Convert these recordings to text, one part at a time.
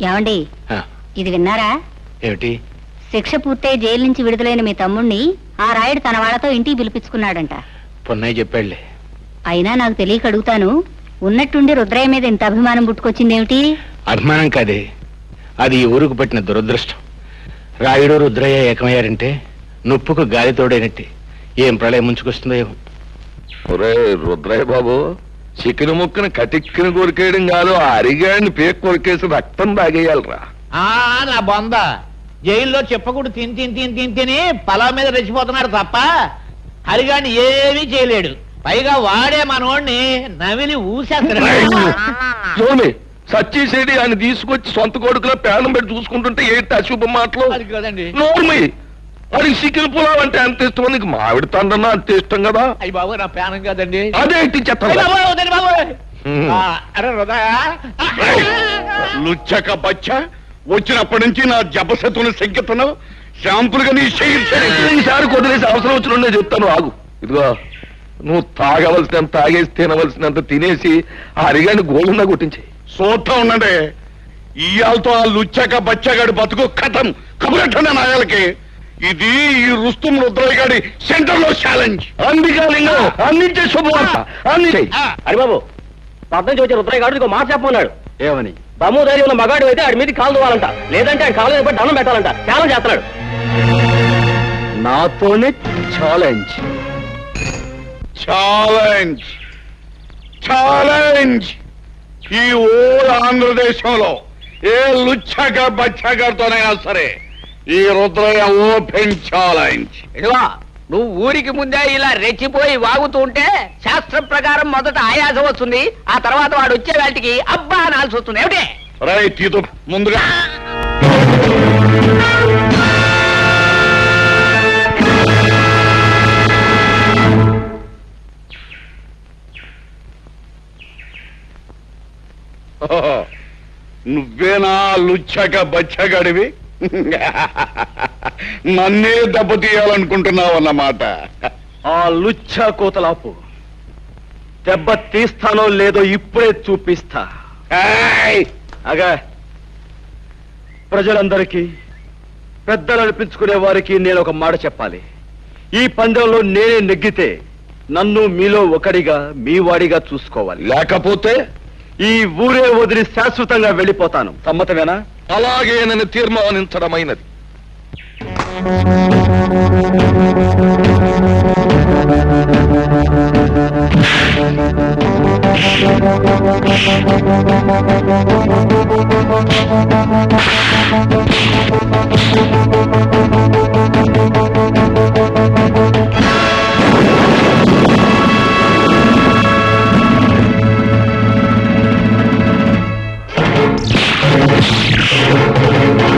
ఏమండి? ఇది విన్నారా? ఏమిటి? శిక్ష పూర్తయి జైలు నుంచి విడుదలైన మీ తమ్ముణ్ణి ఆ రాయుడు తన వాళ్ళతో ఇంటికి పిలిపించుకున్నాడంట. పొన్నయ్య చెప్పాడులే. అయినా నాకు తెలియక అడుగుతాను ఉన్నట్టుండి రుద్రయ్య మీద ఇంత అభిమానం పుట్టుకొచ్చిందేమిటి? అభిమానం కాదే. అది ఈ ఊరుకు పట్టిన దురదృష్టం. రాయుడు రుద్రయ్య ఏకమయ్యారంటే నొప్పుకు గాలి తోడైనట్టే ఏం ప్రళయం ముంచుకొస్తుందో ఏమో. ఒరే రుద్రయ్య బాబు చికెన్ ముక్కను కటిక్కిన కొరికేయడం కాదు ఆ అరిగాడిని పేక్ కొరికేసి రక్తం తాగేయాలరా. ఆ నా బొంద. జైల్లో చెప్పకూడదు తిని తిని తిని తిని తిని పొలం మీద రెచ్చిపోతున్నాడు తప్ప హరిగాని ఏమీ చేయలేడు. పైగా వాడే మనోడిని నవిలి ఊసేస్తున్నాడు సోమి సచ్చేసేది ఆయన తీసుకొచ్చి సొంత కొడుకులో పేనం పెట్టి చూసుకుంటుంటే ఏంటి అశుభ మాటలు? అది కదండి. నోర్మి! అది చికెన్ పులావ్ అంటే అంత ఇష్టం నీకు మామిడి తండ్రన్నా అంత ఇష్టం కదా. అయ్యి బాబు నా ప్యానం కదండి? చెత్త అయ్య వద్దండి బాబోయ్. హ్మ్. ఆ, అరే హృదయ లుచ్చక బచ్చ వచ్చినప్పటి నుంచి నా జపశతుని సంకెత్తను శాంపుల్గా నీ ఈసారి కొద్దిలేసి అవసరం వచ్చిన చెప్తాను ఆగు. ఇదిగో నువ్వు తాగవలసినంత తాగేసి తినవలసినంత తినేసి ఆ అరిగాని గోళంగా కొట్టించి. చూస్తా ఉండండి. ఇయాలతో ఆ లుచ్చక బచ్చగాడి బతుకు కథం. కబురట్టండి నాయాలకి. ఇది ఈ రుస్తుం రుద్రయ్య గారి సెంటర్లో ఛాలెంజ్ అందుకే లింగం. అందించే శుభవార్త. అందించే హరిబాబు పద్మ నుంచి వచ్చే రుద్రయ్య గారు ఇంకో మాట చెప్పమన్నాడు ఏమని? దమ్ము ధైర్యం ఉన్న మగాడు అయితే ఆడి మీద కాలు దువ్వాలంట లేదంటే ఆయన కాలు మీద దండం పెట్టాలంట. చాలా చేస్తున్నాడు. నాతోనే ఛాలెంజ్ ఛాలెంజ్ ఛాలెంజ్ ఈ ఓల్ ఆంధ్రదేశంలో ఏ లుచ్చక బచ్చగారితోనైనా సరే ఈ రుద్రయ్య ఓపెన్ ఛాలెంజ్ ఇదిగో నువ్వు ఊరికి ముందే ఇలా రెచ్చిపోయి వాగుతూ ఉంటే శాస్త్రం ప్రకారం మొదట ఆయాసం వస్తుంది ఆ తర్వాత వాడు వచ్చే వాటికి అబ్బా అనాల్సి వస్తుంది. ఏమిటి? రై తీతు ముందుగా. నువ్వేనా లుచ్చక బచ్చగడివి? నన్నే దెబ్బతీయాలనుకుంటున్నావు అన్నమాట ఆ లుచ్చ కోతలాపు. దెబ్బ తీస్తానో లేదో ఇప్పుడే చూపిస్తా! అగా ప్రజలందరికీ పెద్దలు అనిపించుకునే వారికి నేను ఒక మాట చెప్పాలి. ఈ పందెంలో నేనే నెగ్గితే నన్ను మీలో ఒకడిగా మీ వాడిగా చూసుకోవాలి. లేకపోతే? ఈ ఊరే వదిలి శాశ్వతంగా వెళ్ళిపోతాను. సమ్మతమేనా? అలాగే నన్ను తీర్మానించడమైనది. ఆ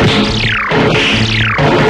Oh, my God.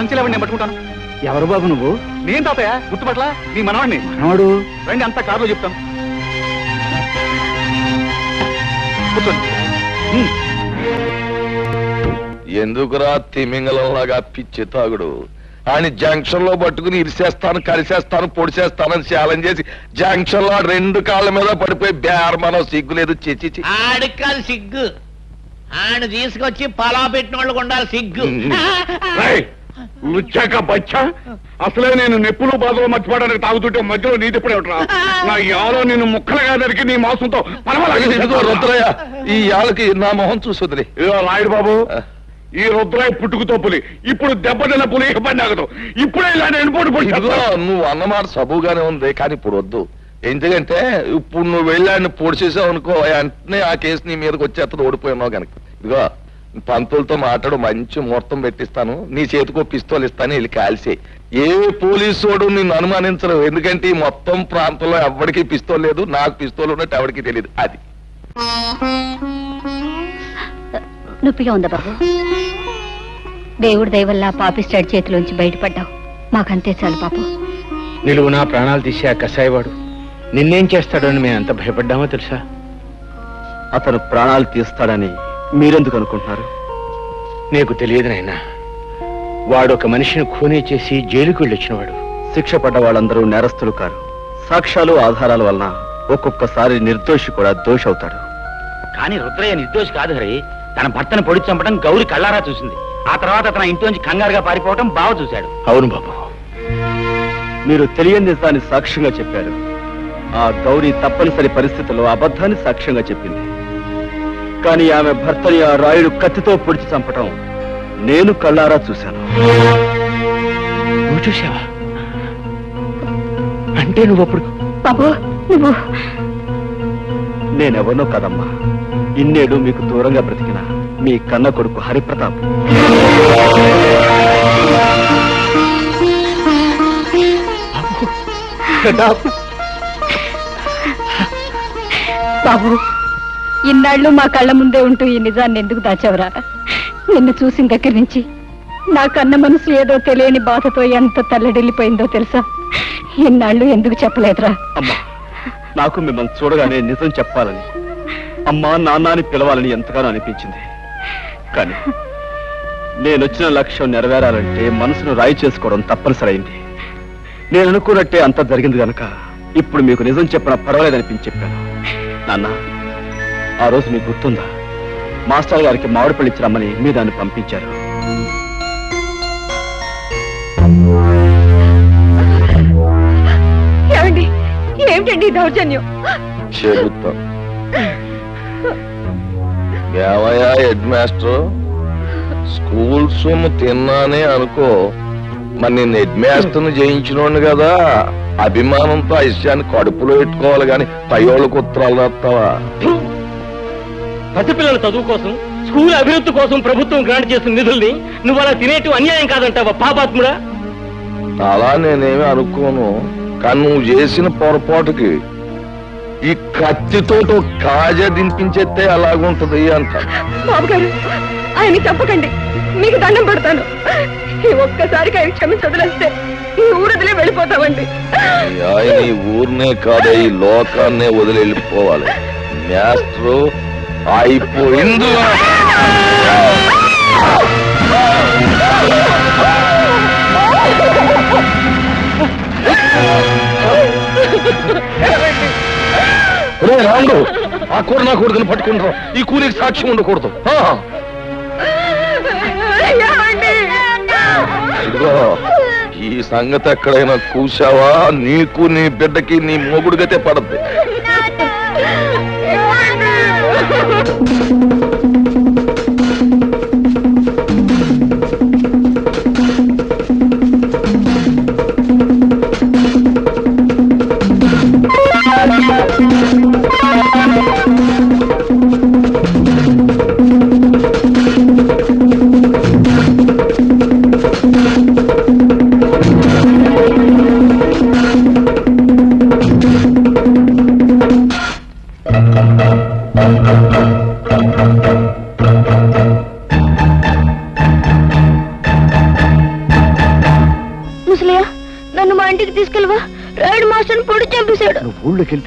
సంచిలో నేను పట్టుకుంటాను. ఎవరు బాబు నువ్వు? నేను తాతయ్య గుర్తుపట్ల నీ మనవాడిని. మనవాడు? రండి అంతా కారులో చెప్తాను. కూర్చోండి. ఉమ్. ఎందుకురా తిమింగలంలాగా పిచ్చి తాగుడు? ఆయన జంక్షన్లో పట్టుకుని ఇరిసేస్తాను కలిసేస్తాను పొడిసేస్తానని ఛాలెంజ్ చేసి జంక్షన్లో రెండు కాళ్ళ మీద పడిపోయి బేరమనం సిగ్గులేదు చిచి ఆడికి కాదు సిగ్గు. ఆయన తీసుకొచ్చి పొలం పెట్టిన వాళ్ళకు ఉండాలి సిగ్గు రేయ్, లుచ్చాక బచ్చా. అసలే నేను నెప్పులు బాధలు మర్చిపోవడానికి తాగుతుంటే మధ్యలో నీ తిప్పుడే ఉంటా నా యాలో నిన్ను ముక్కలుగా దరికి నీ మాంసంతో రుద్రయ్య ఈ ఆళ్ళకి నా మొహం చూసి వదిలే రాయుడు బాబు ఈ రుద్రాయి పుట్టుకుతో పులి. ఇప్పుడు దెబ్బతిన్న పులి ఇబ్బంది ఆగదు. ఇప్పుడే ఇలా నేను పోటీ పొడి ఇదిగో నువ్వు అన్నమాట సబుగానే ఉంది కానీ ఇప్పుడు వద్దు. ఎందుకంటే ఇప్పుడు నువ్వు వెళ్ళాన్ని పొడిచేసావు అనుకో వెంటనే ఆ కేసు నీ మీదకి వచ్చేస్తుంది ఓడిపోయినావు కనుక. ఇదిగో. పంతులతో మాట్లాడు మంచి ముహూర్తం పెట్టిస్తాను. నీ చేతికో పిస్తోల్ ఇస్తాను వెళ్ళి కాల్సే ఏ పోలీసోడు నిన్ను అనుమానించరు. ఎందుకంటే ఈ మొత్తం ప్రాంతంలో ఎవరికి పిస్తోల్ లేదు. నాకు పిస్తోల్ ఉన్నట్టు ఎవరికి తెలియదు అది. నొప్పిగా ఉందా బాబు? దేవుడి దయ వల్ల పాపిస్టాడ్ చేతిలోంచి బయటపడ్డావు. మాకంతే చాలు పాపు నిలువు నా ప్రాణాలు తీసే ఆ కసాయివాడు నిన్నేం చేస్తాడని మేము ఎంత భయపడ్డామో తెలుసా? అతను ప్రాణాలు తీస్తాడని మీరెందుకు అనుకుంటున్నారు? నీకు తెలియదు నాయనా వాడు ఒక మనిషిని ఖూనీ చేసి జైలుకు వెళ్ళొచ్చినవాడు. శిక్ష పడ్డ వాళ్ళందరూ నేరస్తులు కారు. సాక్ష్యాలు ఆధారాల వలన ఒక్కొక్కసారి నిర్దోషి కూడా దోషి అవుతాడు కానీ రుద్రయ్య నిర్దోషి కాదు హరి. తన భర్తను పొడి చంపడం గౌరి కళ్ళారా చూసింది. ఆ తర్వాత తన ఇంట్లోంచి కంగారుగా పారిపోవడం బావ చూశాడు. అవును బాబు. మీరు తెలియని నిజాన్ని సాక్ష్యంగా చెప్పారు. ఆ గౌరీ తప్పనిసరి పరిస్థితుల్లో అబద్ధాన్ని సాక్ష్యంగా చెప్పింది. కానీ ఆమె భర్తని ఆ రాయుడు కత్తితో పొడిచి చంపటం నేను కళ్ళారా చూశాను. నువ్వు చూసావా అంటే నువ్వు అప్పుడు బాబు నువ్వు నేనెవరినో కదమ్మా. ఇన్నేడు మీకు దూరంగా బ్రతికిన మీ కన్న కొడుకు హరిప్రతాప్. బాబు. ఇన్నాళ్ళు మా కళ్ళ ముందే ఉంటూ ఈ నిజాన్ని ఎందుకు దాచావరా? నిన్ను చూసిన దగ్గర నుంచి నా కన్న మనసు ఏదో తెలియని బాధతో ఎంత తల్లడిల్లిపోయిందో తెలుసా? ఇన్నాళ్ళు ఎందుకు చెప్పలేదురా? అమ్మా నాకు మిమ్మల్ని చూడగానే నిజం చెప్పాలని అమ్మా నాన్నని పిలవాలని ఎంతగానో అనిపించింది. కానీ నేను వచ్చిన లక్ష్యం నెరవేరాలంటే మనసును రాయి చేసుకోవడం తప్పనిసరైంది. నేను అనుకున్నట్టే అంత జరిగింది గనక ఇప్పుడు మీకు నిజం చెప్పిన పర్వాలేదనిపించి చెప్పాను. నాన్న ఆ రోజు మీకు గుర్తుందా? మాస్టర్ గారికి మామిడిపల్లి ఇచ్చిరమ్మని మీ దాన్ని పంపించారు. ఏమండి? ఏమిటండి ఈ దౌర్జన్యం? చెబుతాం ఏమయ్యా హెడ్ మాస్టర్? స్కూల్ సొమ్ము తిన్నానే అనుకో మరి నేను హెడ్ మాస్టర్ని జయించినోడు కదా. అభిమానంతో ఆ విషయాన్ని కడుపులో పెట్టుకోవాలి కానీ పైయోళ్ళకు ఉత్తరాలు రాస్తావా? పసిపిల్లల చదువు కోసం స్కూల్ అభివృద్ధి కోసం ప్రభుత్వం గ్రాంట్ చేసిన నిధుల్ని నువ్వు అలా తినేటి అన్యాయం కాదంటావా పాపాత్ముడా? అలా నేనేమి అనుకోను. కానీ నువ్వు చేసిన పొరపాటుకి ఈ కత్తితో కాజా దింపించేస్తే అలాగుంటది అంట. బాబు గారు ఆయన చంపకండి. మీకు దండం పెడతాను. ఈ ఒక్కసారికి ఆయన క్షమించి వదిలేస్తే ఈ ఊరదిలే వెళ్ళిపోతామండి. ఈ ఆయన ఈ ఊరినే కాదే ఈ లోకాన్నే వదిలి వెళ్ళిపోవాలి. మాస్టరు అయిపోయింది. రే రాముడు ఆ కూర నా కొడుకుని పట్టుకుంటాం ఈ కూలికి సాక్ష్యం ఉండకూడదు. ఇదిగో ఈ సంగతి ఎక్కడైనా కూసావా నీకు నీ బిడ్డకి నీ మొగుడు గతే పడద్ది.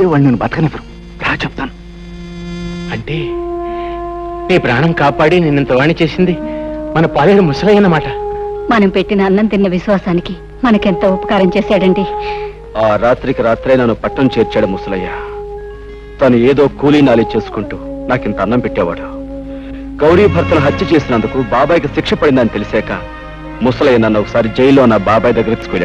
వెళ్తే వాళ్ళు నేను బతకనివ్వరు. రా చెప్తాను. అంటే నీ ప్రాణం కాపాడి నిన్నంత వాణి చేసింది మన పాలేరు ముసలయ్య అన్నమాట మనం పెట్టిన అన్నం తిన్న విశ్వాసానికి మనకెంత ఉపకారం చేశాడండి? ఆ రాత్రికి రాత్రే నన్ను పట్టణం చేర్చాడు ముసలయ్య. తను ఏదో కూలీ నాలి చేసుకుంటూ నాకింత అన్నం పెట్టేవాడు. గౌరీ భర్తను హత్య చేసినందుకు బాబాయ్కి శిక్ష పడిందని తెలిసాక ముసలయ్య నన్ను ఒకసారి జైల్లో నా బాబాయ్ దగ్గర తీసుకెళ్ళాడు.